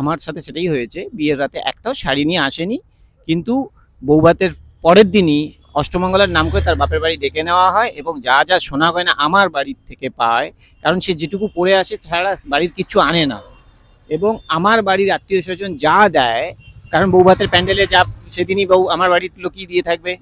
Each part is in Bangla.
আমার সাথে সেটাই হয়েছে। বিয়ের রাতে একটাও শাড়ি নিয়ে আসেনি। কিন্তু বৌভাতের পরের দিনই অষ্টমঙ্গলার নাম করে তার বাপের বাড়ি ডেকে নেওয়া হয় এবং যা যা সোনা গয়না আমার বাড়ির থেকে পায়, কারণ সে যেটুকু পড়ে আসে ছাড়া বাড়ির কিচ্ছু আনে না। এবং আমার বাড়ির আত্মীয় স্বজন যা দেয়, কারণ বৌভাতের প্যান্ডেলে যা সেদিনই বউ আমার বাড়ির লোকই দিয়ে থাকবে।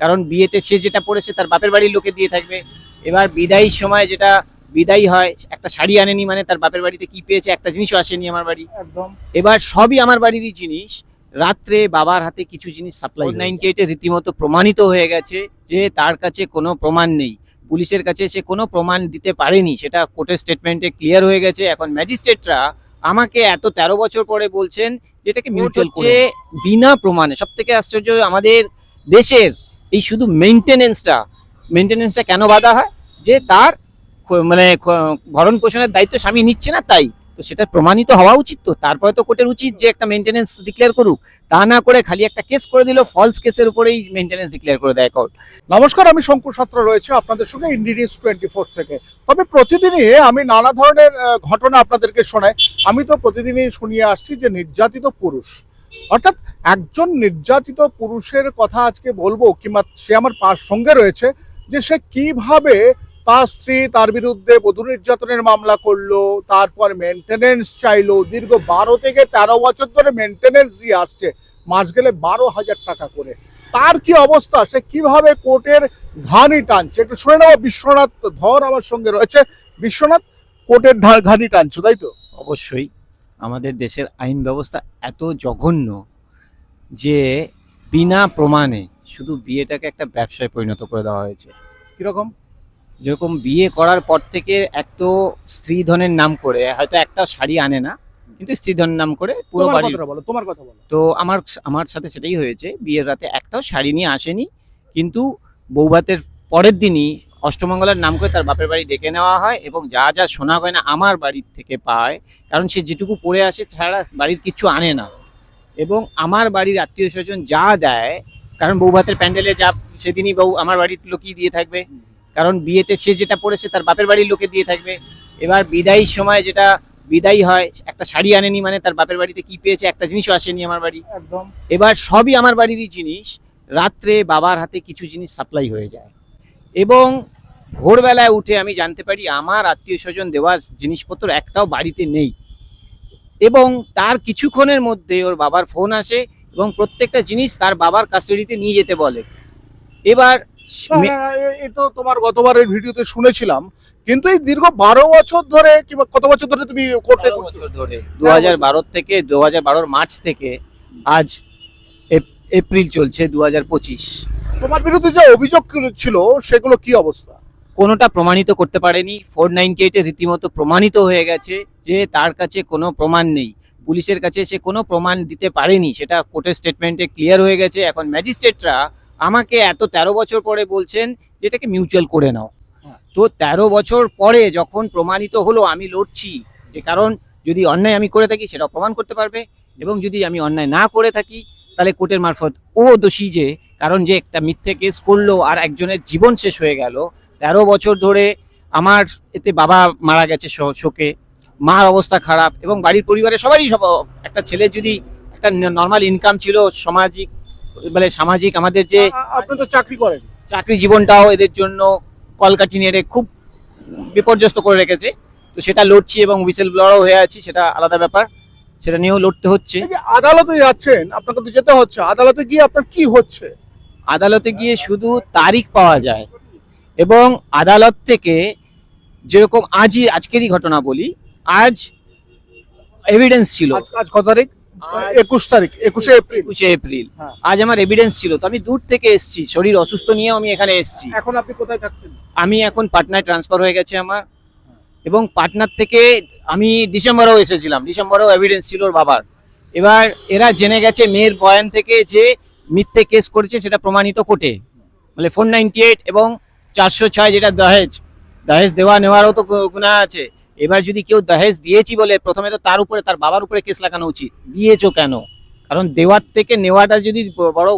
কারণ বিয়েতে সে যেটা পড়েছে তার বাপের বাড়ির লোকে দিয়ে থাকবে। এবার বিদায়ীর সময় যেটা বিদায়ী হয় একটা শাড়ি আনেনি মানে তার বাপের বাড়িতে কি পেয়েছে একটা জিনিসও আসেনি আমার বাড়ি। একদম। এবার সবই আমার বাড়িরই জিনিস। রাত্রে বাবার হাতে কিছু জিনিস সাপ্লাই নাইনটি এইটে রীতিমতো প্রমাণিত হয়ে গেছে যে তার কাছে কোনো প্রমাণ নেই। পুলিশের কাছে সে কোনো প্রমাণ দিতে পারেনি সেটা কোর্টের স্টেটমেন্টে ক্লিয়ার হয়ে গেছে। এখন ম্যাজিস্ট্রেটরা আমাকে এত তেরো বছর পরে বলছেন যেটাকে মিউচুয়াল হচ্ছে বিনা প্রমাণে। সব থেকে আশ্চর্য আমাদের দেশের এই শুধু মেনটেনেন্সটা মেনটেনেন্সটা কেন বাধা হয়? যে তার মানে ভরণ পোষণের দায়িত্ব স্বামী নিচ্ছে না, তাই। তো সেটা প্রমাণিত হওয়া উচিত তো। তারপরে তো কোর্টের উচিত যে একটা মেনটেনেন্স ডিক্লেয়ার করুক। তা না করে খালি একটা কেস করে দিল ফলস কেসের উপরেই মেনটেনেন্স ডিক্লেয়ার করে দেয় কোর্ট নমস্কার, আমি শঙ্কুর সাত্রা রয়েছে আপনাদের সঙ্গে ইন্ডি নিউজ টোয়েন্টি ফোর থেকে। তবে প্রতিদিনই আমি নানা ধরনের ঘটনা আপনাদেরকে শোনাই। আমি তো প্রতিদিনই শুনিয়ে আসছি যে নির্যাতিত পুরুষ। অর্থাৎ একজন নির্যাতিত পুরুষের কথা আজকে বলব, কিংবা সে আমার সঙ্গে রয়েছে, যে সে কীভাবে তার স্ত্রী তার বিরুদ্ধে বধূ নির্যাতনের মামলা করল তারপর মেনটেনেন্স চাইলো। দীর্ঘ বারো থেকে তেরো বছর ধরে মেনটেনেন্স দিয়ে আসছে। মাস গেলে বারো হাজার টাকা করে। তার কি অবস্থা? সে কীভাবে কোর্টের ঘানি টানছে? একটু শুনে নেব বিশ্বনাথ ধর আমার সঙ্গে রয়েছে। বিশ্বনাথ কোর্টের ঘানি টানছো তাই তো? অবশ্যই। আমাদের দেশের আইন ব্যবস্থা এত জঘন্য যে বিনা প্রমাণে শুধু বিয়েটাকে একটা ব্যবসায় পরিণত করে দেওয়া হয়েছে। কীরকম? যেরকম বিয়ে করার পর থেকে এক তো স্ত্রী ধনের নাম করে হয়তো একটা শাড়ি আনে না কিন্তু স্ত্রী ধনের নাম করে পুরো বাড়ি তোমার কথা বলো। তো আমার আমার সাথে সেটাই হয়েছে বিয়ের রাতে একটাও শাড়ি নিয়ে আসেনি কিন্তু বৌভাতের পরের দিনই অষ্টমঙ্গলার নাম করে তার বাপের বাড়ি ডেকে নেওয়া হয় এবং যা যা সোনা গয়না আমার বাড়ির থেকে পায় কারণ সে যেটুকু পড়ে আসে ছাড়া বাড়ির কিছু আনে না। এবং আমার বাড়ির আত্মীয় স্বজন যা দেয় কারণ বৌভাতের প্যান্ডেলে যা সেদিনই বউ আমার বাড়ির লোকই দিয়ে থাকবে। কারণ বিয়েতে সে যেটা পড়েছে তার বাপের বাড়ির লোকে দিয়ে থাকবে। এবার বিদায়ীর সময় যেটা বিদায়ী হয় একটা শাড়ি আনেনি মানে তার বাপের বাড়িতে কি পেয়েছে একটা জিনিসও আসেনি আমার বাড়ি। একদম। এবার সবই আমার বাড়িরই জিনিস রাত্রে বাবার হাতে কিছু জিনিস সাপ্লাই হয়ে যায়। এবং ভোরবেলায় উঠে আমি জানতে পারি আমার আত্মীয় স্বজন দেওয়া জিনিসপত্র একটাও বাড়িতে নেই। এবং তার কিছুক্ষণের মধ্যে ওর বাবার ফোন আসে এবং প্রত্যেকটা জিনিস তার বাবার কাস্টাডিতে নিয়ে যেতে বলে। এবার না, না, না, এ- এ তো তোমার গতবারের ভিডিওতে শুনেছিলাম কিন্তু এই দীর্ঘ বারো বছর ধরে কিংবা কত বছর ধরে তুমি বছর ধরে। দু হাজার থেকে দু হাজার বারোর মার্চ থেকে আজ এপ্রিল চলছে দু হাজার পঁচিশ তোমার বিরুদ্ধে যে অভিযোগ ছিল সেগুলো কি অবস্থা? কোনোটা প্রমাণিত করতে পারেনি। ফোর নাইনটি এইটে রীতিমতো প্রমাণিত হয়ে গেছে যে তার কাছে কোনো প্রমাণ নেই। পুলিশের কাছে সে কোনো প্রমাণ দিতে পারেনি সেটা কোর্টের স্টেটমেন্টে ক্লিয়ার হয়ে গেছে। এখন ম্যাজিস্ট্রেটরা আমাকে এত তেরো বছর পরে বলছেন যেটাকে মিউচুয়াল করে নাও হ্যাঁ। তো তেরো বছর পরে যখন প্রমাণিত হলো আমি লড়ছি যে কারণ যদি অন্যায় আমি করে থাকি সেটা প্রমাণ করতে পারবে এবং যদি আমি অন্যায় না করে থাকি তাহলে কোর্টের মারফত ও দোষী যে কারণ যে একটা মিথ্যে কেস করল আর একজনের জীবন শেষ হয়ে গেল তেরো বছর ধরে আমার এতে বাবা মারা গেছে শোকে মার অবস্থা খারাপ এবং বাড়ির পরিবারের সবারই সব একটা ছেলে যদি একটা নর্মাল ইনকাম ছিল সামাজিক মানে সামাজিক আমাদের যে আপনি তো চাকরি করেন। চাকরি জীবনটাও এদের জন্য কলকাঠি নেড়ে খুব বিপর্যস্ত করে রেখেছে। তো সেটা লড়ছি এবং হুইসেল ব্লোয়ারও হয়ে আছি সেটা আলাদা ব্যাপার। সেটা নিয়েও লড়তে হচ্ছে। যে আদালতে যাচ্ছেন আপনাকে তো যেতে হচ্ছে। আদালতে গিয়ে আপনার কি হচ্ছে? আদালতে গিয়ে শুধু তারিখ পাওয়া যায় এবং আদালত থেকে যেরকম আজই আজকেরই ঘটনা বলি আজ এভিডেন্স ছিল। আজ কত তারিখ? একুশ তারিখ একুশে এপ্রিল। একুশে এপ্রিল। হ্যাঁ। আজ আমার এভিডেন্স ছিল তো আমি দূর থেকে এসেছি শরীর অসুস্থ নিয়েও আমি এখানে এসেছি। এখন আপনি কোথায় থাকছেন? আমি এখন পাটনায় ট্রান্সফার হয়ে গেছে আমার। এবং পাটনার থেকে আমি ডিসেম্বরেও এসেছিলাম ডিসেম্বরেও এভিডেন্স ছিল ওর বাবার। এবার এরা জেনে গেছে মেয়ের বয়ান থেকে যে মিথ্যে কেস করেছে সেটা প্রমাণিত কোটে মানে ফোর নাইনটি এইট এবং চারশো ছয় যেটা দহেজ দহেজ দেওয়া নেওয়ারও তো গুণা আছে। এবার যদি কেউ দহেজ দিয়েছি বলে প্রথমে তো তার উপরে তার বাবার উপরে কেস লাগানো উচিত। দিয়েছ কেন? কারণ দেওয়ার থেকে নেওয়াটা যদি বড়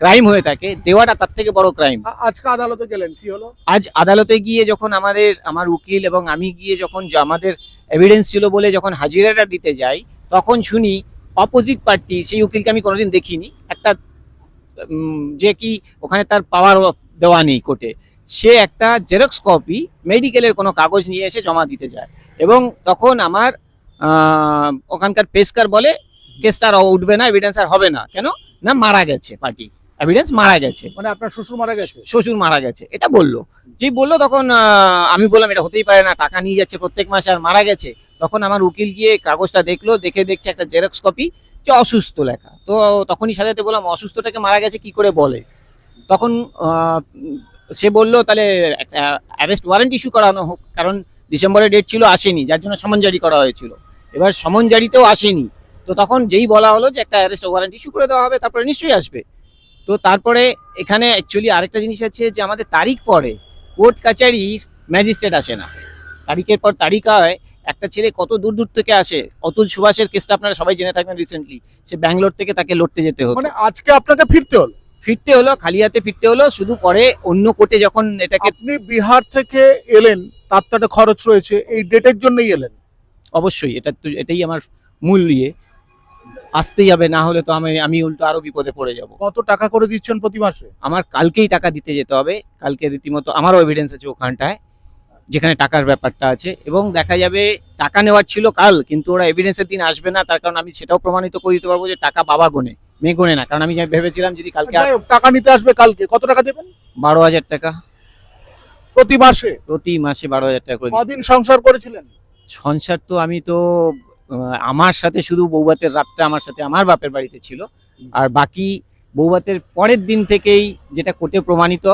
ক্রাইম হয়ে থাকে দেওয়াটা তার থেকে বড় ক্রাইম আজকে আদালতে গেলেন কি হলো? আজ আদালতে গিয়ে যখন আমাদের আমার উকিল এবং আমি গিয়ে যখন আমাদের এভিডেন্স ছিল বলে যখন হাজিরাটা দিতে যাই তখন শুনি অপোজিট পার্টি সেই উকিলকে আমি কোনোদিন দেখিনি। একটা যে কি ওখানে তার পাওয়ার দেওয়া নেই কোর্টে সে একটা জেরক্স কপি মেডিকেলের কোনো কাগজ নিয়ে এসে জমা দিতে যায়। এবং তখন আমার ওখানকার পেশকার বলে কেসটা আর উঠবে না এভিডেন্স আর হবে না। কেন? না মারা গেছে পার্টি। এভিডেন্স মারা গেছে। মানে আপনার শ্বশুর মারা গেছে? শ্বশুর মারা গেছে। এটা বলল। যেই বলল তখন আমি বললাম এটা হতেই পারে না টাকা নিয়ে যাচ্ছে প্রত্যেক মাসে আর মারা গেছে। তখন আমার উকিল গিয়ে কাগজটা দেখল দেখে দেখছে একটা জেরক্স কপি যে অসুস্থ লেখা। তো তখনই সাজাতে বললাম অসুস্থটাকে মারা গেছে কি করে বলে? তখন সে বলল, তাহলে একটা অ্যারেস্ট ওয়ারেন্ট ইস্যু করানো হোক, কারণ ডিসেম্বরের ডেট ছিল, আসেনি, যার জন্য সমন জারি করা হয়েছিল। এবার সমন জারিতেও আসেনি। তো তখন যেই বলা হলো যে একটা অ্যারেস্ট ওয়ারেন্ট ইস্যু করে দেওয়া হবে, তারপরে নিশ্চয়ই আসবে। তো তারপরে এখানে অ্যাকচুয়ালি আরেকটা জিনিস আছে যে আমাদের তারিখ পরে কোর্ট কাচারি ম্যাজিস্ট্রেট আসে না। তারিখের পর তারিখ হয়, একটা ছেলে কত দূর দূর থেকে আসে, অতুল সুভাষের কেসটা আপনারা সবাই জেনে থাকবেন রিসেন্টলি সে ব্যাঙ্গালোর থেকে তাকে লড়তে যেতে হতো। মানে আজকে আপনাকে ফিরতে হলো? ফিরতে হলো খালি হাতে ফিরতে হলো শুধু পরে অন্য কোর্টে যখন এটাকে আপনি বিহার থেকে এলেন তার তো একটা খরচ রয়েছে এই ডেটের জন্যই এলেন। অবশ্যই এটা তো এটাই আমার মূল ইয়ে। আসতেই হবে না হলে তো আমি আমি উল্টো আরও বিপদে পড়ে যাব। কত টাকা করে দিচ্ছেন প্রতি মাসে? আমার কালকেই টাকা দিতে যেতে হবে কালকে রীতিমতো আমারও এভিডেন্স আছে ওখানটায়। যেখানে টাকার ব্যাপারটা আছে। এবং দেখা যাবে টাকা নেওয়ার ছিল কাল কিন্তু ওরা এভিডেন্সের দিন আসবে না। তার কারণ আমি সেটাও প্রমাণিত করে দিতে পারব যে টাকা বাবা গোনে মেয়ে গোনে না। কারণ আমি ভেবেছিলাম যদি কালকে টাকা নিতে আসবে কালকে। কত টাকা দেবেন? বারো হাজার টাকা। প্রতি মাসে? প্রতি মাসে বারো হাজার টাকা করে কদিন সংসার করেছিলেন? সংসার তো আমি তো আমার সাথে শুধু বৌভাতের রাতটা আমার সাথে আমার বাপের বাড়িতে ছিল। আর বাকি বৌভাতের পরের দিন থেকেই যেটা কোর্টে প্রমাণিত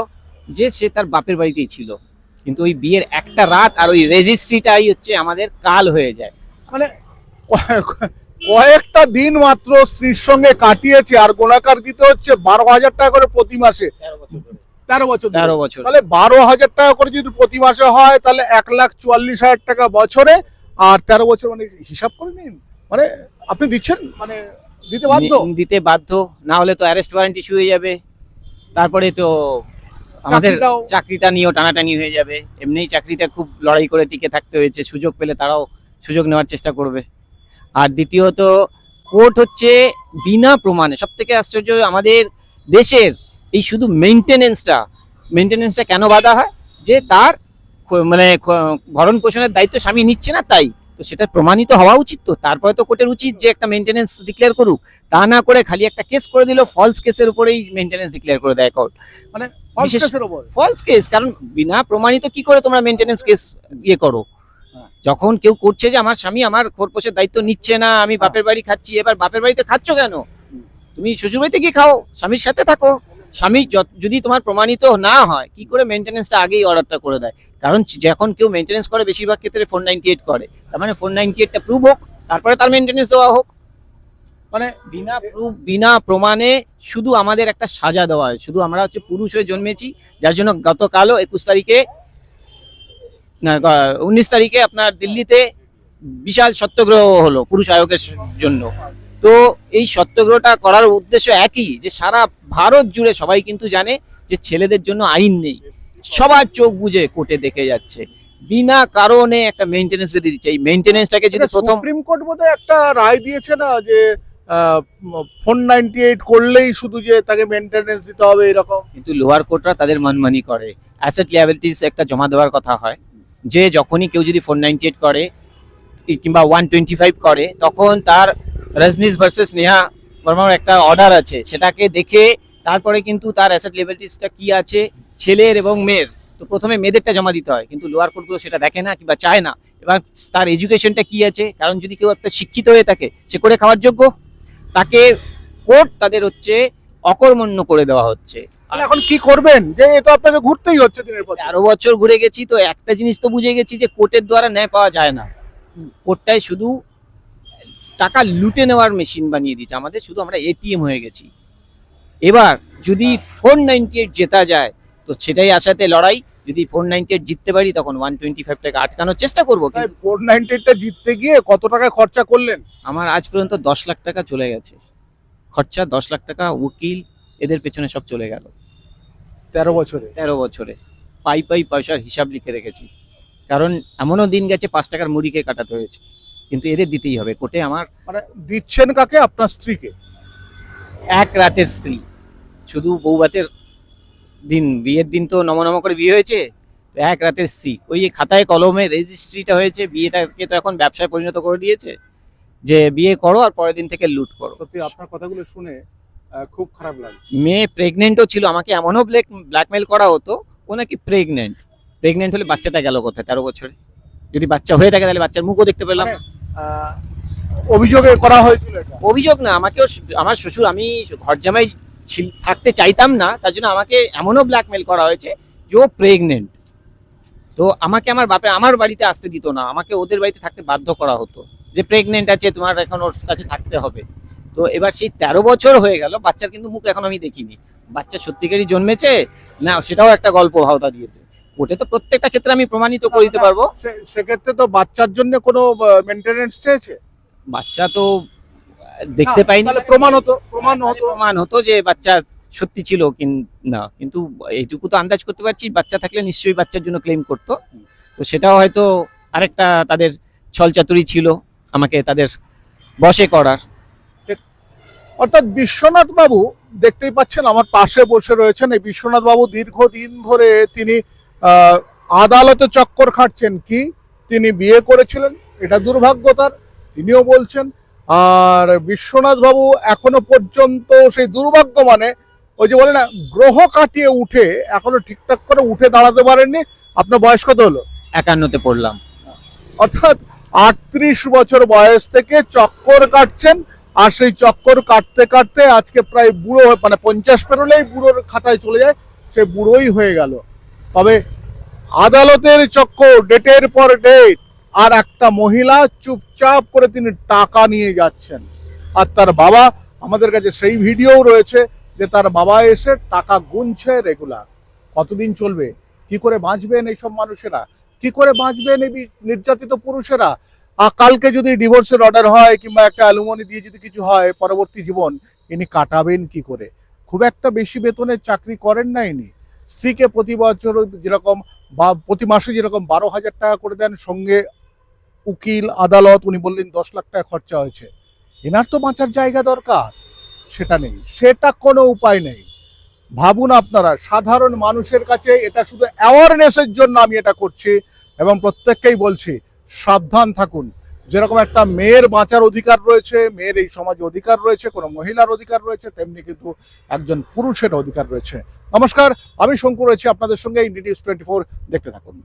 যে সে তার বাপের বাড়িতেই ছিল। কিন্তু ওই বিয়ের একটা রাত আর ওই রেজিস্ট্রিটাই হচ্ছে আমাদের কাল হয়ে যায়। মানে কয়েকটা দিন মাত্র স্ত্রীর সঙ্গে কাটিয়েছে আর গোলাকার দিতে হচ্ছে বারো হাজার টাকা করে প্রতি মাসে। তেরো বছর তেরো বছর তাহলে বারো হাজার টাকা করে যদি প্রতি মাসে হয় তাহলে এক লাখ চুয়াল্লিশ হাজার টাকা বছরে। আর তেরো বছর মানে হিসাব করে নিন। মানে আপনি দিচ্ছেন? মানে দিতে বাধ্য? দিতে বাধ্য। না হলে তো অ্যারেস্ট ওয়ারেন্ট ইস্যু হয়ে যাবে। তারপরে তো আমাদের চাকরিটা নিয়েও টানাটানি হয়ে যাবে। এমনিই চাকরিতে খুব লড়াই করে টিকে থাকতে হয়েছে। সুযোগ পেলে তারাও সুযোগ নেওয়ার চেষ্টা করবে। আর দ্বিতীয়ত কোর্ট হচ্ছে বিনা প্রমাণে। সব থেকে আশ্চর্য আমাদের দেশের এই শুধু মেনটেনেন্সটা মেনটেনেন্সটা কেন বাধা হয়? যে তার মানে ভরণ পোষণের দায়িত্ব স্বামী নিচ্ছে না তাই। তো সেটা প্রমাণিত হওয়া উচিত তো। তারপরে তো কোর্টের উচিত যে একটা মেনটেনেন্স ডিক্লেয়ার করুক। তা না করে খালি একটা কেস করে দিল ফলস কেসের উপরেই মেনটেনেন্স ডিক্লেয়ার করে দেয় কোর্ট। মানে ফলস কেস কারণ বিনা প্রমাণিত কি করে তোমরা মেনটেনেন্স কেস ইয়ে করো? হ্যাঁ। যখন কেউ করছে যে আমার স্বামী আমার খোরপোশের দায়িত্ব নিচ্ছে না আমি বাপের বাড়ি খাচ্ছি এবার বাপের বাড়িতে খাচ্ছ কেন? তুমি শ্বশুর বাড়িতে গিয়ে খাও স্বামীর সাথে থাকো। স্বামী যদি তোমার প্রমাণিত না হয় কি করে মেনটেনেন্সটা আগেই অর্ডারটা করে দেয়? কারণ যখন কেউ মেনটেনেন্স করে বেশিরভাগ ক্ষেত্রে ফোর নাইনটি এইট করে। তার মানে ফোর নাইনটি এইটটা প্রুভ হোক তারপরে তার মেনটেনেন্স দেওয়া হোক। মানে বিনা প্রুফ বিনা প্রমাণে শুধু আমাদের একটা সাজা দেওয়া হয়। শুধু আমরা হচ্ছে পুরুষ হয়ে জন্মেছি যার জন্য গতকালও একুশ তারিখে না উনিশ তারিখে আপনার দিল্লিতে বিশাল সত্যগ্রহ হলো পুরুষ আয়োগের জন্য। তো এই সত্যগ্রহটা করার উদ্দেশ্য একই যে সারা ভারত জুড়ে সবাই কিন্তু জানে যে ছেলেদের জন্য আইন নেই। সবার চোখ বুঝে কোর্টে দেখে যাচ্ছে। বিনা কারণে একটা মেনটেনেন্স বেঁধে দিচ্ছে। এই মেনটেনেন্সটাকে যদি প্রথম সুপ্রিম কোর্ট বোধহয় একটা রায় দিয়েছে না যে ফোর নাইনটি এইট করলেই শুধু যে তাকে মেনটেনেন্স দিতে হবে এরকম। কিন্তু লোয়ার কোর্টরা তাদের মানমানি করে। অ্যাসেট লিয়াবিলিটিস একটা জমা দেওয়ার কথা হয়। যে যখনই কেউ যদি ফোর নাইনটি এইট করে, কিংবা ওয়ান টোয়েন্টি ফাইভ করে, তখন তার রজনীশ ভার্সেস নেহা বর্মার একটা অর্ডার আছে। সেটাকে দেখে তারপরে কিন্তু তার অ্যাসেট লিয়াবিলিটিসটা কি আছে? ছেলের এবং মেয়ের। তো প্রথমে মেয়েদেরটা জমা দিতে হয়। কিন্তু লোয়ার কোর্টগুলো সেটা দেখে না কিংবা চায় না। এবার তার এডুকেশনটা কি আছে? কারণ যদি কেউ একটা শিক্ষিত হয়ে থাকে, সে করে খাওয়ার যোগ্য? তাকে কোর্ট তাদের হচ্ছে অকর্মণ্য করে দেওয়া হচ্ছে। তাহলে এখন কি করবেন? যে এ তো আপনাকে ঘুরতেই হচ্ছে দিনের পর। তেরো বছর ঘুরে গেছি তো একটা জিনিস তো বুঝে গেছি যে কোর্টের দ্বারা ন্যায় পাওয়া যায় না। কোর্টটায় শুধু টাকা লুটে নেওয়ার মেশিন বানিয়ে দিচ্ছে আমাদের শুধু আমরা এটিএম হয়ে গেছি। এবার যদি ফোর নাইনটি এইট জেতা যায় তো সেটাই আশাতে লড়াই। যদি ফোর নাইনটি এইট জিততে পারি তখন ওয়ান টোয়েন্টি ফাইভ টাকা আটকানোর চেষ্টা করব কিন্তু ফোর নাইনটি এইটটা জিততে গিয়ে কত টাকা খরচা করলেন? আমার আজ পর্যন্ত দশ লাখ টাকা চলে গেছে। খরচা দশ লাখ টাকা উকিল এদের পেছনে সব চলে গেল। তেরো বছরে। তেরো বছরে। পাই পাই পয়সার হিসাব লিখে রেখেছি। কারণ এমনও দিন গেছে পাঁচ টাকার মুড়িকে কাটাতে হয়েছে। কিন্তু এদের দিতেই হবে। কোটে আমার মানে দিচ্ছেন কাকে? আপনার স্ত্রীকে? এক রাতের স্ত্রী। শুধু বৌভাতের দিন বিয়ের দিন তো নমনম করে বিয়ে হয়েছে এক রাতের স্ত্রী ওই যে খাতায় কলমে রেজিস্ট্রিটা হয়েছে বিয়েটাকে তো এখন ব্যবসায় পরিণত করে দিয়েছে যে বিয়ে করো আর পরের দিন থেকে লুট করো। সত্যি আপনার কথাগুলো শুনে খুব খারাপ লাগছে। মেয়ে প্রেগনেন্টও ছিল আমাকে এমনও ব্ল্যাক ব্ল্যাকমেল করা হতো ও নাকি প্রেগনেন্ট প্রেগনেন্ট হলে বাচ্চাটা গেল কোথায় তেরো বছরে? যদি বাচ্চা হয়ে থাকে তাহলে বাচ্চার মুখও দেখতে পেলাম। মানে, অভিযোগে করা হয়েছিল অভিযোগ না আমাকেও আমার শ্বশুর আমি ঘর জামাই থাকতে চাইতাম না তার জন্য আমাকে এমনও ব্ল্যাকমেল করা হয়েছে যে ও প্রেগনেন্ট তো আমাকে আমার বাপে আমার বাড়িতে আসতে দিত না আমাকে ওদের বাড়িতে থাকতে বাধ্য করা হতো যে প্রেগনেন্ট আছে তোমার এখন ওর কাছে থাকতে হবে। তো এবার সেই তেরো বছর হয়ে গেল বাচ্চার কিন্তু মুখ এখন আমি দেখিনি। বাচ্চা সত্যিকারই জন্মেছে? না সেটাও একটা গল্প ভাওতা দিয়েছে। কোর্টে তো প্রত্যেকটা ক্ষেত্রে আমি প্রমাণিত করে দিতে পারব। সে- সেক্ষেত্রে তো বাচ্চার জন্য কোনো মেনটেনেন্স চেয়েছে? বাচ্চা তো দেখতে না, পাইনি। তাহলে প্রমাণ হতো প্রমাণ হতো। প্রমাণ হতো যে বাচ্চা সত্যি ছিল না কিন্তু এইটুকু তো আন্দাজ করতে পারছি বাচ্চা থাকলে নিশ্চয়ই বাচ্চার জন্য ক্লেম করতো। তো সেটাও হয়তো আরেকটা তাদের ছলচাতুরি ছিল আমাকে তাদের বসে করার। অর্থাৎ বিশ্বনাথ বাবু দেখতেই পাচ্ছেন আমার পাশে বসে রয়েছেন এই বিশ্বনাথ বাবু দীর্ঘদিন ধরে তিনি আহ, আদালতে চক্কর খাটছেন। কি? তিনি বিয়ে করেছিলেন এটা দুর্ভাগ্য তার। তিনিও বলছেন আর বিশ্বনাথ বাবু এখনও পর্যন্ত সেই দুর্ভাগ্য মানে ওই যে বলে না গ্রহ কাটিয়ে উঠে এখনও ঠিকঠাক করে উঠে দাঁড়াতে পারেননি। আপনার বয়স কত হলো? একান্নতে পড়লাম। অর্থাৎ আটত্রিশ বছর বয়স থেকে চক্কর কাটছেন আর সেই চক্কর কাটতে কাটতে আজকে প্রায় বুড়ো মানে পঞ্চাশ পেরোলেই বুড়োর খাতায় চলে যায় সে বুড়োই হয়ে গেল। তবে আদালতের চক্কর ডেটের পর ডেট আর একটা মহিলা চুপচাপ করে তিনি টাকা নিয়ে যাচ্ছেন। আর তার বাবা, আমাদের কাছে সেই ভিডিও রয়েছে যে তার বাবা এসে টাকা গুনছে রেগুলার কতদিন চলবে? কি করে বাঁচবেন এইসব মানুষেরা? কি করে বাঁচবেন এই নির্যাতিত পুরুষেরা? আর কালকে যদি ডিভোর্সের অর্ডার হয় কিংবা একটা অ্যালুমনি দিয়ে যদি কিছু হয় পরবর্তী জীবন, ইনি কাটাবেন কি করে? খুব একটা বেশি বেতনের চাকরি করেন না ইনি। স্ত্রীকে প্রতি বছর যেরকম বা প্রতি মাসে যেরকম বারো হাজার টাকা করে দেন, সঙ্গে উকিল, আদালত, উনি বললেন দশ লাখ টাকা খরচা হয়েছে। এনার তো বাঁচার জায়গা দরকার, সেটা নেই। সেটা কোনো উপায় নেই। ভাবুন আপনারা, সাধারণ মানুষের কাছে এটা শুধু অ্যাওয়ারনেসের জন্য আমি এটা করছি এবং প্রত্যেককেই বলছি, সাবধান থাকুন। যেরকম একটা মেয়ের বাঁচার অধিকার রয়েছে, মেয়ের এই সমাজে অধিকার রয়েছে, কোনো মহিলার অধিকার রয়েছে, তেমনি কিন্তু একজন পুরুষের অধিকার রয়েছে। নমস্কার, আমি শঙ্কর রয়েছি আপনাদের সঙ্গে ইন্ডিডিউস টোয়েন্টি ফোর দেখতে থাকুন।